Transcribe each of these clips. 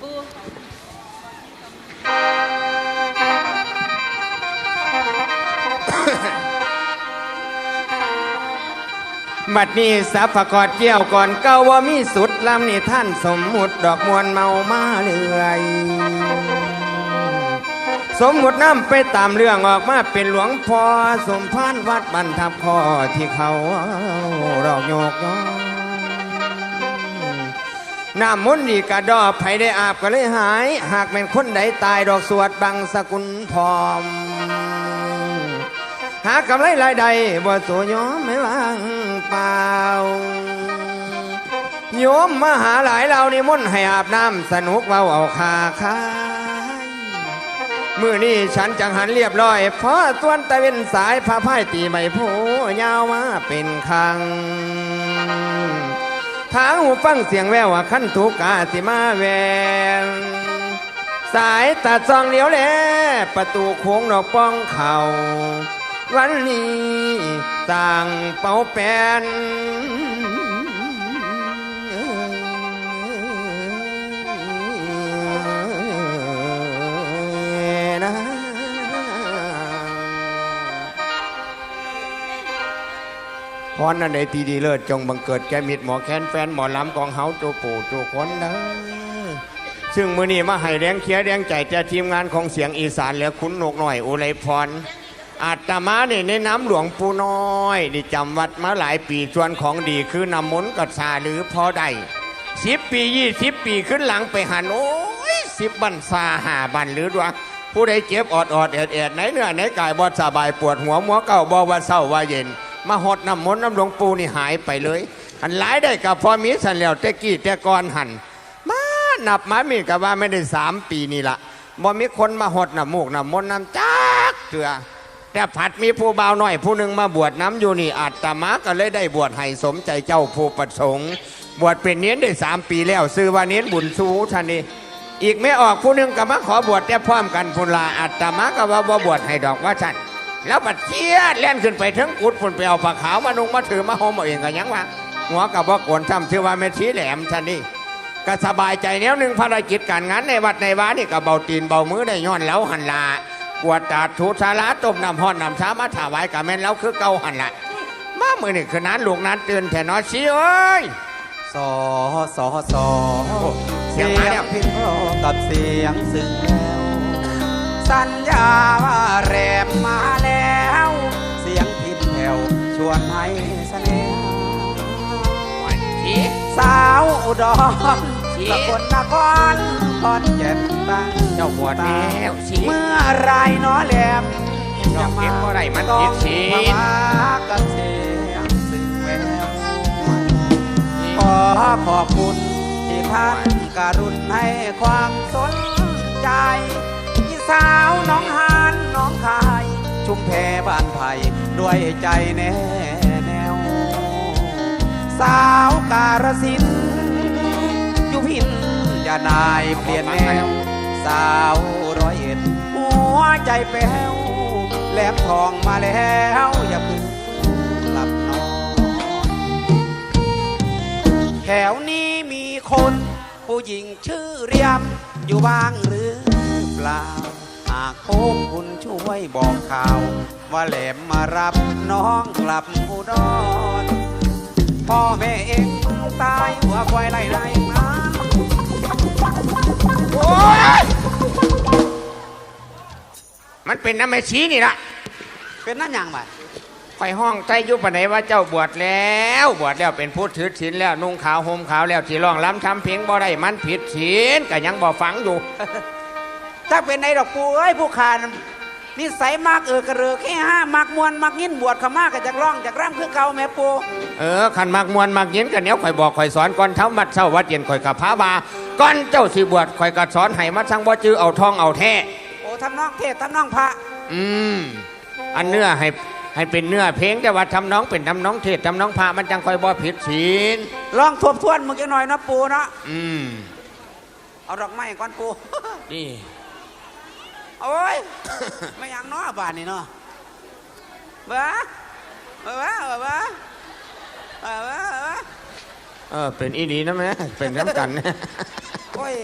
ปูบัดนี้สัพพกอดเกี่ยวก่อนเก้าว่ามีสุดลำนี่ท่านสมมุติดอกมวลเมามาเรื่อย สมมุติน้ำไปตามเรื่องออกมาเป็นหลวงพ่อสมพานวัดบรรทับคอที่เขาเราโยกย้อ น้ำมนต์นี่กระดอไผได้อาบก็เลยหาย หากเป็นคนใดตายดอกสวดบังสกุลพร้อม หากำไรรายใดบ่สูยอมไม่วางเปล่าโยมมาหาหลายเรานี่มนต์ให้อาบน้ำสนุกเว้าเอาคาคายมือนี้ฉันจังหันเรียบร้อยเพราะส่วนตะเวนสายพาพ่ายตีใบโพยาวมาเป็นคัง ขาหูฟังเสียงแววว่าขั้นถูกกาสิมาแววสายตัดซองเหลียวแลประตูโค้งดอกป้องเขาวันนี้ต่างเป่าแปน พรนั่นใดทีดีเลิศจงบังเกิดแก่มิตรหมอแค้นแฟนหมอลำกองเฮาโจปู่โจคนเด้อซึ่งมือนี้มาให้แรงเคียร์แรงใจจากทีมงานของเสียงอีสานและคุณนกหน่อยอุไรพรอาตมาเนี่ยในน้ำหลวงปู่น้อยได้จำวัดมาหลายปีชวนของดีคือนำมนต์กัดซาหรือพอได้สิบปียี่สิบปีขึ้นหลังไปหันโอ้ยสิบบันซาหาบันหรือดวงผู้ใดเจ็บอดอดแอดแอดไหนเนื้อไหนกายบอดสบายปวดหัวมัวเก่าบอว่าเศร้าว่าเย็น มาหดน้ำมนต์น้ำหลวงปู่นี่หายไปเลยอันหลายได้กับพอมีสันแล้วแต่กี้แต่ก่อนหันมานับมามีกับว่าไม่ได้สามปีนี่ละบ่มีคนมาหดน้ำมูกน้ำมนต์น้ำจักเถื่อแต่ผัดมีผู้บ่าวน้อยผู้หนึ่งมาบวชน้ำอยู่นี่อาตมาก็เลยได้บวชให้สมใจเจ้าผู้ประสงค์ บวชเป็นเนียนได้สามปีแล้วซื้อว่าเนียนบุญสู้ท่านนี่อีกไม่ออกผู้หนึ่งก็มาขอบวชแต่พร้อมกันพุนลาอาตมาก็ว่าบ่บวชให้ดอกว่าฉัน แล้วบัดเชียดเล่นขึ้นไปถึงกุดพุ่นไปเอาผ้าขาวมานุ่งมาถือมาห่มเอาเองก็ยังวะหัวกับว่าโกนทำชื่อว่าแม่ชีแหลมท่านนี่ก็สบายใจแนวหนึ่งภารกิจการงานในวัดในวานี่ก็เบาตีนเบามือได้ย้อนแล้วหันลากวดตาดถูสาราต้มน้ำห้อนน้ำชามาถวายกับแม่นแล้วคือเก่าหันละมามือนี่คือนั้นลูกนั้นตื่นแท่นอสิเอ้ยสอสอสอเสียงมาแล้วพินพร้อกับเสียงซึ้งแล้วสัญญาว่า วชวนให้เสน่ห์สาวอุดรสกลนครคอนแก่นตั้งเจ้าบวชแล้วสิเมื่อไรเน้อแหลมยอมเก็บบ่ได้มันผิดศีลต้องมากับเสียงซึ้งแววขอขอบคุณที่ท่านการุณให้ความสนใจพี่สาวน้องหา ด้วยใจแน่แนว สาวการสินธุ์ยุพินอย่านายเปลี่ยนแนว สาวร้อยเอ็ดหัวใจแป้วแหลมทองมาแล้วอย่าพึ่งหลับนอนแถวนี้มีคน ผู้หญิงชื่อเรียมอยู่บ้างหรือเปล่าากพบคุณช่วยบอกข่าว ว่าแหลมมารับน้องกลับอุดรพ่อแม่เองตายหัวควายไล่ไล่มาโอ้ยมันเป็นน้ำแม่ชีนี่ละเป็นนั่นอย่างไรไฟห้องใจยุบปานไหนว่าเจ้าบวชแล้ว บวชแล้วเป็นผู้ถือศีลแล้วนุ่งขาวห่มขาวแล้วที่ร้องล้ำทำเพลงบ่ได้มันผิดศีลก็ยังบ่ฟังอยู่ ถ้าเป็นในดอกปูเอ้ยผู้ขานนิสัยมากเออกระเรือแค่ห้ามักมวนมักยินบวชเขามากก็จากร้องจากร่ำคือเก่าแม่ปูเออขันมักมวนมักยินกันเนี้ยข่อยบอกข่อยสอนก่อนเท้ามัดเช้าวัดเย็นข่อยกับพระบาก่อนเจ้าสิบวชข่อยก็สอนให้มาสั่งบ่จื้อเอาทองเอาแท้โอ้ทำน้องเทศทำน้องพระ อืมอันเนื้อให้ให้เป็นเนื้อเพลงแต่ว่าทำน้องเป็นทำน้องเทศทำน้องพระมันจังข่อยบ่ผิดศีลลองทบทวนมึงจังหน่อยนะปูเนาะอืมเอาดอกไม้ก่อนปูนี่ โอ้ยไม่อยังเนาะบ้านนี่เนาะบ้าบ้าบ้าบ้าบ้าบ้าเออเป็นอีดีนะแม่เป็นน้ำกันนะโอ้ย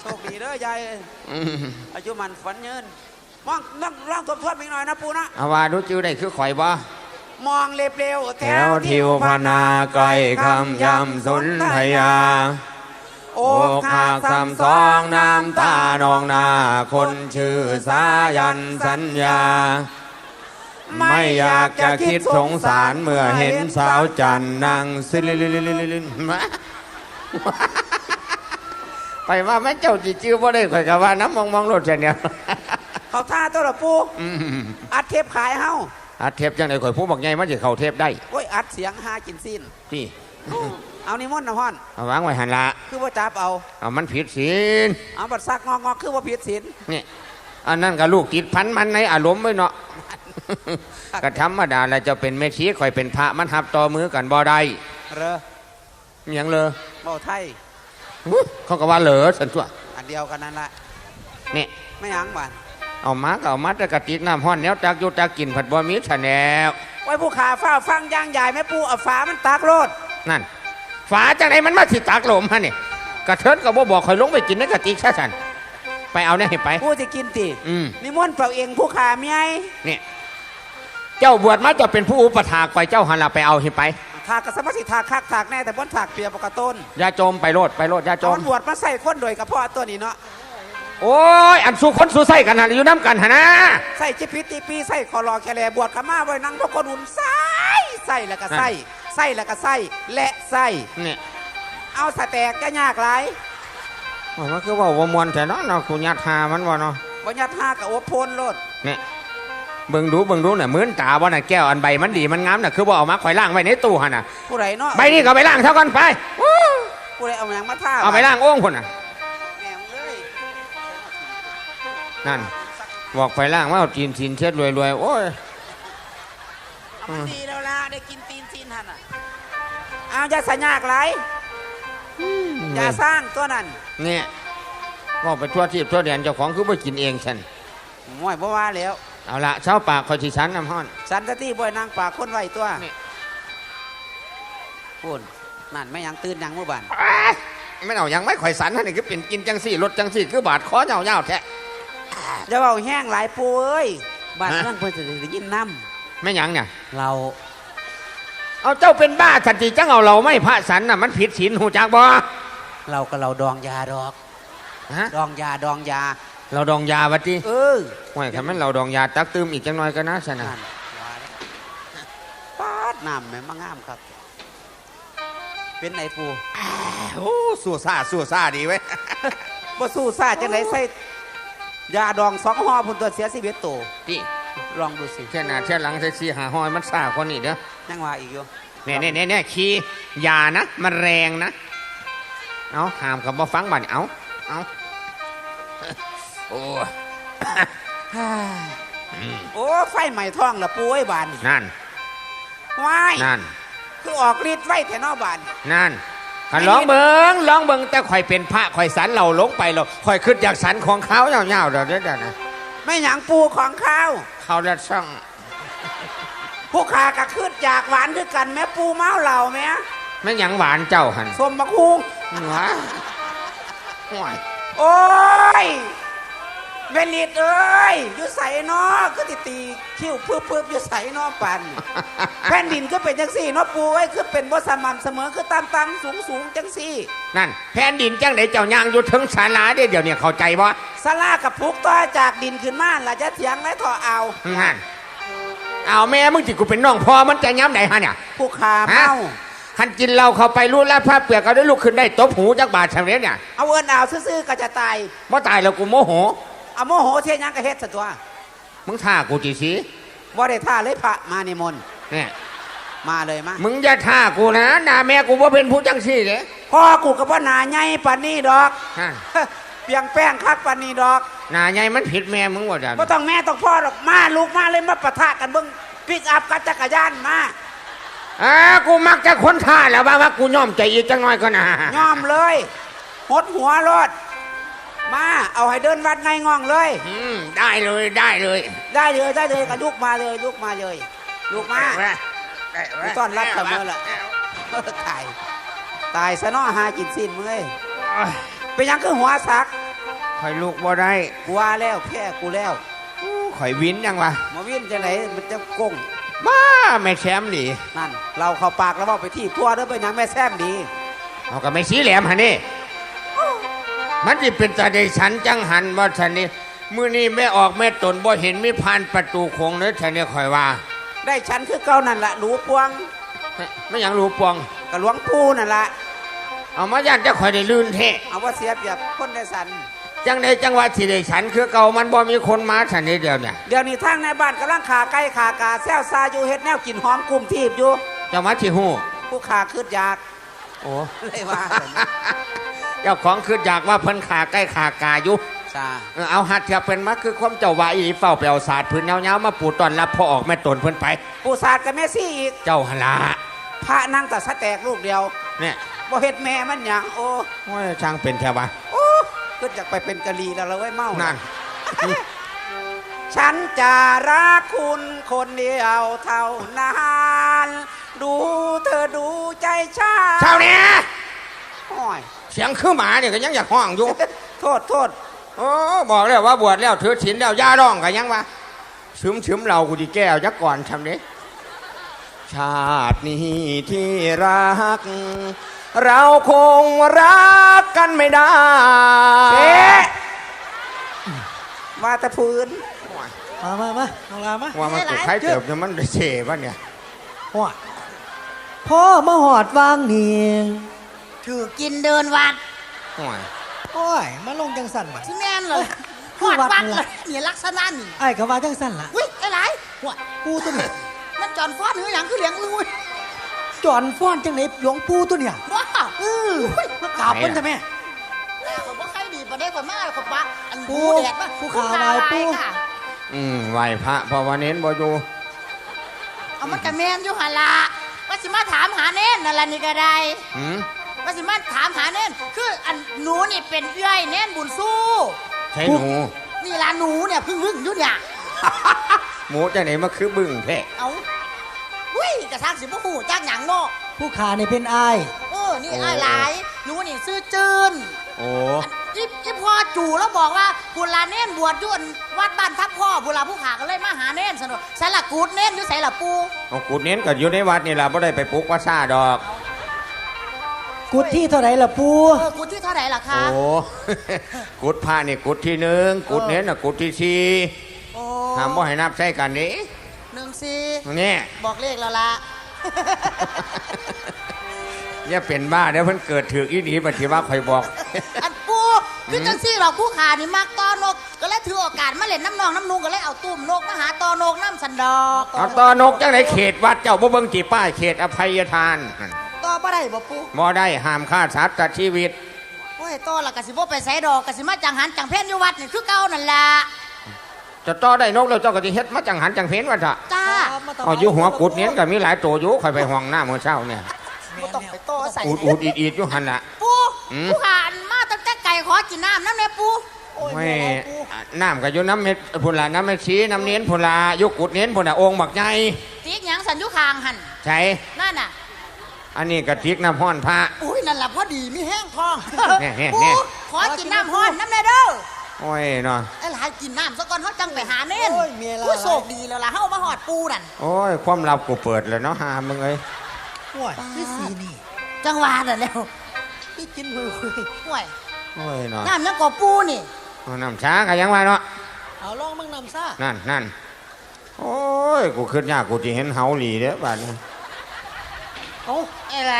โชคดีเด้อยายเอ้ยอืมอายุมันฝันยืนมองนั่งร่างทบทวนอีกหน่อยนะปูนะเอาว่ารู้จื้อได้คือข่อยบ่มองเร็วๆแถวทิวพนาไกลคำยำสนธยา โอกหักซ้ำสองน้ำตานองนา คนชื่อสายันสัญญา ไม่อยากจะคิดสงสารเมื่อเห็นสาวจันนางซิลิลิลิลิลิลิมาไปว่าแม่เจ้าจีจื้อบ่ได้ข่อยกะว่าน้ำมองมองรถเช่นเดียวเขาท่าตัวละปูอืมอัดเทปขายเฮาอัดเทปจังไดข่อยผู้บอกไงมันจะเข้าเทปได้โอ้ยอัดเสียงหากินสิ้นพี่ เอานิมนต์นะพ่อนเอาวางไว้หันละคือว่าจับเอาเอามันผิดศีลเอาบัดซักงอกๆคือว่าผิดศีลนี่อันนั้นก็ลูกติดพันมันในอารมณ์ไว้เนาะก็ธรรมดาแล้วจะเป็นเมชีข่อยเป็นพระมันหับต่อมือกันบ่ได้เรออิหยังเลยเบาไทยอุ๊ยเขาก็ว่าเหลอสันตัวอันเดียวกันนั่นแหละนี่ไม่หยังบ้านเอามาก็เอามาแต่กระติกน้ำห้อนแนวตักอยู่ตักกินผัดบ่มีชะแนวไว้ผู้ขาฟ้าฟังย่างใหญ่แม่ปูเอาฝามันตักโลด นั่น ฝาจังไหนมันมาสิตักลมฮะนี่กระเทินก็บ่บอกข่อยลงไปกินในกระติกซะสันไปเอาเนี่ยให้ไปผู้จะกินติอืมนิมนต์เปล่าเองผู้ขาเมียนี่เจ้าบวชมาจะเป็นผู้อุปถากข่อยเจ้าหันละไปเอาให้ไปถากกระสมัสิถากคักถากแน่แต่บนถากเปียปกต้นอย่าจมไปโลดไปโลดอย่าจตอมนบวชมาใส่คนโดยกระเพาะตัวนี้เนาะโอ้ยอันสู้คนสู้ใส่กันหันอยู่น้ำกันหนนะใส่จิพิตีปีใส่คอรอแคแลบวชขมาไว้นั่งพวกคนหุ่นใส่ใส่แล้วก็ใส่ ใส่แล้วก็ใส่และใส่นี่เอาสแตกจะยากไรมันคือว่าว่ามวนแต่เนาะเนาะกูยัดหามันว่าเนาะบัญญัติห้ากับโอโพนโลดนี่เบิ่งดูเบิ่งดูน่ะเหมือนตาบ่น่ะแก้วอันใบมันดีมันงามน่ะคือบ่เอามาข่อยล่างไว้ในตู้หั่นน่ะผู้ใดเนาะใบนี้ก็เอาไปล่างเท่ากันไปอู้ผู้ใดเอาอย่างมาท่าเอาไปล่างโอ่งพุ่นน่ะแหม่มเอ้ยนั่นบอกไปล่างว่าเอาจีนจีนเช็ดรวยๆโอ้ยเอามันดีแล้วล่ะ ได้กินตีนจีนหันอะเอาอย่าสัญญากไรอย่าสร้างตัวนั้นเนี่ยบอกไปทั่วที่ทั่วแดนเจ้าของคือบ่กินเองฉันม่วยบ่ว่าแล้ว เอาละเช้าปากคอยสิชันน้ำห้อนสันตติบ่อยนางปากคนไว้ตัวนี่พูนนั่นไม่ยังตื่นยังเมื่อวานไม่เอายังไม่ข่อยสันนั่นนี่คือเป็นกินจังสี่รถจังสี่คือบาดคอเหยาวๆแท้อย่าเบาแห้งหลายปูเอ้ยบ้านฮะเมืองเพิ่นจะได้ยินน้ไม่หยังเนี่ยำเรา เอาเจ้าเป็นบ้าทันทีจังเอาเราไม่พระสันน่ะมันผิดศีลหูจักบ่เราก็เราดองยาดอกฮะดองยาดองยา เราดองยาวัติเออห่วยคันแม่นเราดองยาตักตืมอีกจังหน่อยก็นะสนะนั่นว่าแล้วปาดน้ำแม่มางามครับ เป็นไอปูโอ้สู้ซาสู้ซาดีเว้ยบ่สู้ซ่าจังไดใส่ยาดองสองห่อพุ่นตัวเสียชีวิตโตพี่ ลองดูสิเช่นหน้าเช่นหลังเซ็กซี่หาหอยมันซาคนนี้เด้อยังว่าอีกอยู่เนี่ยเนี่ยเนี่ยเนี่ยขี้ยานะมันแรงนะเอาหามกับมาฟังบัดนี้เอาเอาโอ้โอ้ไฟไหม้ท้องละปูไอ้บานนี่นั่นว้ายนั่น คือออกฤทธิ์ไว้แถวนอบานนั่นขันร้องเบิงร้องเบิงแต่ข่อยเป็นพระข่อยสันเราลงไปเราข่อยขึ้นจากสันของเขาเงาๆเดี๋ยวเดี๋ยวเดี๋ยวนะ ไม่หยังปูของข้าวเขาจะช่องผู้ขากระคืดจากหวานคือกันแม่ปูเมาเหล่าแม่ไม่หยังหวานเจ้าหันสมบักคุงหัวห่วยโอ้ยเวลิตเอ้ยอยู่ใส่นอก็ติตีคิ้วเพื่อเพื่ออยู่ใส่นอปันแผ่นดินก็เป็นจังสี่เนอปูไอ้ยคือเป็นบ่สม่ำเสมอคือตามตามสูงสูงจังสี่ นั่น แผ่นดินจังไหนเจ้ายางอยู่ถึงศาลาเด้เดี๋ยวเนี่ยเข้าใจบ่ สลากับพุกต่อจากดินขึ้นมาล่ะจะเถียงและต่อเอานั่นเอาแม่มึงจิกูเป็นน้องพ่อมันจะย้ำไหนฮะเนี่ยผู้ขาฮะเมาคันกินเราเข้าไปรู้แล้วผ้าเปลือกก็ได้ลุกขึ้นได้ตบหูจักบาดเฉลี่ยเนี่ยเอาเอินเอาซื่อๆก็จะตายบ่ตายแล้วกูโมโหเอาโมโหเทียนยังกระเฮ็ดสะตัวมึงท่ากูจีสีบ่ได้ท่าเลยพระมานิมนต์เนี่ยมาเลยมามึงอย่าท่ากูนะหน้าแม่กูว่าเป็นผู้จังซี่เด้พ่อกูกับว่านาใหญ่ปานนี้ดอกฮะ เปียงแป้งคักปานนี้ดอกหน้าใหญ่มันผิดแม่มึงว่าจันบ่ต้องแม่ต้องพ่อดอกมาลูกมาเลยมาปะทะกันเบิ่งปิกอัพกับจักรยานมาอ่ากูมักจะคนท่าแล้วว่าว่ากูยอมใจอีกจังน้อยก็นะยอมเลยหดหัวรถมาเอาให้เดินวัดไงง่องเลย อืมได้เลยได้เลย ได้เลยได้เลยก็ลุกมาเลยลุกมาเลยลุกมาได้เว้ยกูต้อนรับเสมอแหละตายตายซะเนาะหากินสิ้นมึงเอ้ยโอ้ยเป็นหยังคือหัวสัก ข่อยลูกบ่ได้กูว่าแล้วแพ้กูแล้วข่อยวินยังวะมาวิ่งจะไหนมันจะกงมาแม่แชมป์ดินั่น เราเข้าปากแล้วว่าไปที่ทั่วเด้อไปหยังแม่แซมดีเอาก็ไม่สีแหลมหันนี่มันจะเป็นตาได้ฉันจังหันว่าฉันนี่มื้อนี้แม่ออกแม่ตนบ่เห็นมีผ่านประตูโคงเลยฉันนี่ข่อยว่า ได้ฉันคือเก่านั่นละหนูพวงไม่อยางรู้ปวงกับหลวงปู่นั่นละเอามาย่านจะข่อยได้ลื่นเทเอาว่าเสียเปรียบคนได้สัน จังในจังหวัดที่ได้ฉันคือเก่ามันบ่มีคนมาฉันนี่เดียวเนี่ยเดี๋ยวนี้ทางในบ้านกำลังขาไก่ขากาแซวซาอยู่เฮ็ดแนวกินหอมกลุ่มทีบอยู่เจ้ามาที่หูผู้ขาคืดอยากโอ้เลยว่าเจ้าของคืออยากว่าเพิ่นขาใกล้ขากาอยู่จ้าเออเอาหัดเถอะเป็นมาคือความเจ้าว่าอีหลีเฝ้าไปเอาศาสตร์พื้นเงาๆมาปูตอนรับพอออกแม่ตนเพิ่นไปปูศาสตร์กับแม่ซี่อีกเจ้าหนละพระนั่งแต่สะแตกลูกเดียวเนี่ยบ่เฮ็ดแม่มันหยังโอ้โอ้ยช่างเป็นแค่วะโอ้ ก็อยากไปเป็นกะลีแล้วเราไว้ยเมานั่น ฉันจะรักคุณคนเดียวเท่านั้นดูเธอดูใจฉันเช้านี้โอ้ยเสียงคือหมาเนี่ยก็ยังอยากห้องอยู่ โทษโทษโอ้บอกแล้วว่าบวชแล้วถือศีลแล้วย่าร้องก็ยังวะซึมซึมๆเรากูดีแก้วยักก่อนทำนี้ชาตินี้ที่รัก เราคงรัก กันไม่ได้เอ๊ะมาแต่พื้นมามามาเอาลามาว่ามันกูใครเติบเนี่ยมันได้เช่ปะเนี่ยหัวพ่อมาหอดวางนี่ถือกินเดินวัดโอ้ยโอ้ยมาลงจังสั่นบัดที่แม่นเลยคืหออดวัดวัดนั่นเลล่ะยเนี่ยลักษณะนี่ไอ้ก็ว่าจังสั่นล่ะอุ้ยไอ้ไรหัวปูตัวนี้นั่นจอนฟ้อนหรือหยังคือเหลียงลุยจอนฟ้อนจังไหนหลวงปู่ตัวเนี่ยว้า เออมากราบเพิ่นทำไมผมว่าใครดีประเด็กกว่ามาขบปะอันปูบูแดดปะปูขาวลายปูค่ะอืมไหวพระเพราะว่าเน้นบ่อยู่เอามันกระแมนอยู่หันละว่าสิมาถามหาเน้นนั่นละนี่ก็ได้หืมว่าสิมาถามหาเน้นคืออันหนูนี่เป็นเอื้อยเน้นบุญสู้ใช่หนูนี่ละหนูเนี่ยพึ่งพึ่งอยู่เนี่ยหมูจะไหนมาคือบึ้งแท้เอาอุ้ยกระซักสิบ่หูจักหยังเนาะผู้ขานี่เป็นอ้าย เออนี่อ้ายหลายหนูนี่ซื้อจืนโอ้อีอีพ่อจู่แล้วบอกว่าบุลาเน่นบวชอยุ่นวัดบ้านทับพ่อบุลาผู้ขาก็เลยมาหาเน่นสนุกใส่ละกูดเน่นอยู่ใส่ละปูเอากุดเน้นก็อยู่ในวัดนี่ล่ะบ่ได้ไปปลุกวัดซ่าดอกกุดที่เท่าไหร่ล่ะปูเออกูดที่เท่าไหร่ล่ะคะโอ้กุดพระนี่กุดที่หนึ่งกุดเน้นน่ะกุดที่สี่โอ้ห้ามบ่ให้นับใช้กันนี่หนึ่งสี่นี่บอกเลขแล้วล่ะ อย่าเป็นบ้าเดี๋ยวเพิ่นเกิดถือกอีหลีบัดทีว่าข่อยบอก อันปูคือจังซี่หรอกผู้ขานี่มักตอนก ก็เลยถือโอกาสมาเล่นน้ำนองน้ำนุงก็เลยเอาตุ่มนกมาหาตอนกน้ำสันดอกเอาตอนกจังไหนเขตวัดเจ้าบ่เบิ่งจีป้ายเขตอภัยทานนั่นต่อบ่ได้บ่ปูบ่ได้ห้ามฆ่าสัตว์ตัดชีวิตโอ้ยต่อละกะสิบ่ไปใส่ดอกกะสิมาจังหันจังเพ่นอยู่วัดนี่คือเก่านั่นล่ะจะต่อได้นกแล้วเจ้าก็สิเฮ็ดมาจังหันจังเพนว่าซะจ้าเอาอยู่หัวกุดเน้นก็มีหลายตัวอยู่ข่อยไปห้องน้ามื้อเช้าเนี่ยบ่ต้องไปต่อ ใส่อูดอูดอีดอีดอยู่หั่นล่ะปูอืมผู้ขาอันมาตั้งแต่ไก่ขอกินน้ำน้ำแน่ปูไม่น้ำก็อยู่น้ำเม็ดพุ่นละน้ำเม็ดสีน้ำเน้นพุ่นละอยุกุดเน้นพุ่นละองค์บักใหญ่ติ๊กหยังสันอยุคางหันใช่นั่นน่ะ อันนี้กระติกน้ำห้อนพระอุ้ยนั่นแหละพอดีมีแห้งคองแน่แน่ปูแน่ขอกินน้ำห้อนน้ำแน่เด้อโอ้ยเนาะไอ้หลายกินน้ำซะก่อนเขาจังไปหาเน่นโอ้ยเมียละผู้โชคดีแล้วล่ะเฮามาหอดปูนั่นโอ้ยความลับกูเปิดแล้วเนาะหามึงเอ้ยหัวนี่สีนี่ จังหวะนั่นแล้วพี่กินหุยหุยห่วยโอ้ยเนาะน้ำยังก่อปูนี่เอาน้ำช้าก็ยังว่าเนาะเอาลองมึงนำซ่านั่นนั่นโอ้ยกูขึ้นยากกูจะเห็นเฮาหลีเด้อบ้านนี้เอาอะไร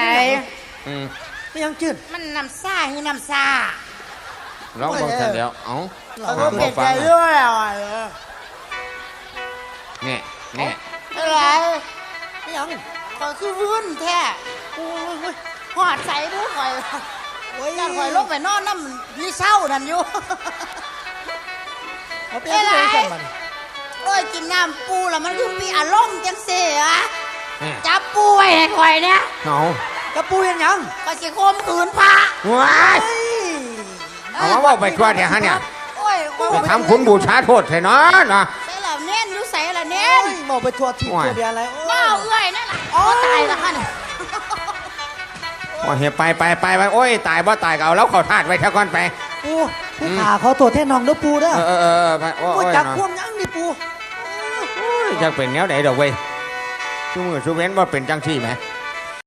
อืมไม่ยังจืดมันน้ำซ่าให้น้ำซ่าลองเบิ่งเสร็จแล้วเอ้าเอาหาเป็บ่นฟัใจงเรื่องอะไรเนี่ยเนี่ยอะไรไม่ยังขอยคือวุ่นแท้โอ้ยโอ้ยหอดใส่ดูข่อยโอ้ยย่านข่อยลงไปนอนน้ำนี่เศร้านั่นอยู่ เอาไปยังไงสั่นมันโอ้ยกินน้ำปูแล้วมันคือมีอารมณ์จังเสียเนี่ยจับปูไว้ให้ข่อยเนี่ยเอากระปูยังยังก็สิคมขืนพระว้ายเฮ้ยเอามาบอกไปทั่วเดี๋ยวฮะเนี่ยโอ้ยจะทำคุณบูชาโทษใช่เนาะเนาะใส่ละเน้นอยู่ใส่ละเน้เอ้นยบอกไปทัวร์ทีโอ้ยตัวเดียวอะไรโอ้ว้าวยเอื้อยนั่นล่ะโอ้ตายละค่ะนี่ โอ้ยไปไปไปไปโอ้ยตายบ่ตายก็เอาแล้วเขาทาดไว้เท่าก่อนไป ปูผู้ขาขอตัวแท่น้องเด้อปูเด้อเออเออเออไปโอ้ปูยจักเนาะควมยังนี่ปู โอ้ยจักเป็นแนวไหนดอกเว้ยชูมือชูเว้นว่าเป็นจังที่ไหมเ